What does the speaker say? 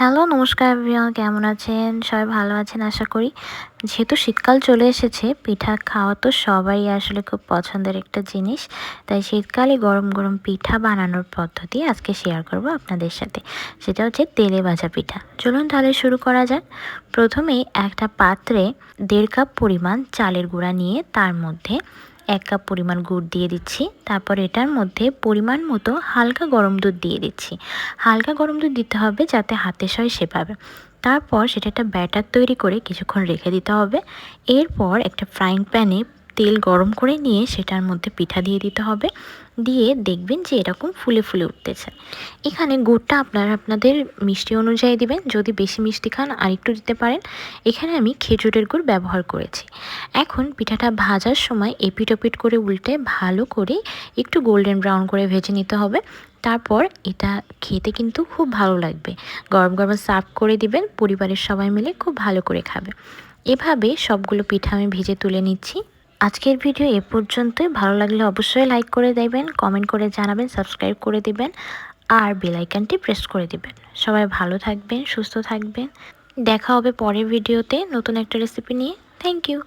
Hello, নমস্কার everyone কেমন আছেন? সবাই ভালো আছেন আশা করি। যেহেতু শীতকাল চলে এসেছে, পিঠা খাওয়া তো সবাই আসলে খুব পছন্দের একটা জিনিস। তাই শীতকালে গরম গরম পিঠা বানানোর পদ্ধতি আজকে শেয়ার করব আপনাদের সাথে। সেটা হচ্ছে তেলে ভাজা পিঠা। চলুন তাহলে শুরু করা যাক। প্রথমেই একটা পাত্রে দেড় কাপ পরিমাণ চালের গুঁড়া নিয়ে তার মধ্যে এক কাপ পরিমাণ গুড় দিয়ে দিচ্ছি। তারপর এটার মধ্যে পরিমাণ মতো হালকা গরম দুধ দিয়ে দিচ্ছি। হালকা গরম দুধ দিতে হবে যাতে হাতে সয় সেভাবে। তারপর সেটা একটা ব্যাটার তৈরি করে কিছুক্ষণ রেখে দিতে হবে। এরপর একটা ফ্রাইং প্যানে তেল গরম করে নিয়ে সেটার মধ্যে পিঠা দিয়ে দিতে হবে। দিয়ে দেখবেন যে এরকম ফুলে ফুলে উঠতেছে। এখানে গুড়টা আপনারা আপনাদের মিষ্টি অনুযায়ী দিবেন। যদি বেশি মিষ্টি খান আর একটু দিতে পারেন। এখানে আমি খেজুরের গুড় ব্যবহার করেছি। এখন পিঠাটা ভাজার সময় এপিট ওপিট করে উল্টে ভালো করে একটু গোল্ডেন ব্রাউন করে ভেজে নিতে হবে। তারপর এটা খেতে কিন্তু খুব ভালো লাগবে। গরম গরম সার্ভ করে দিবেন। পরিবারের সবাই মিলে খুব ভালো করে খাবে। এভাবে সবগুলো পিঠা আমি ভেজে তুলে নিচ্ছি। আজকের ভিডিও এ পর্যন্তই। ভালো লাগলে অবশ্যই লাইক করে দেবেন কমেন্ট করে জানাবেন সাবস্ক্রাইব করে দিবেন, আর বেলাইকানটি প্রেস করে দিবেন। সবাই ভালো থাকবেন, সুস্থ থাকবেন। দেখা হবে পরের ভিডিওতে নতুন একটা রেসিপি নিয়ে। Thank you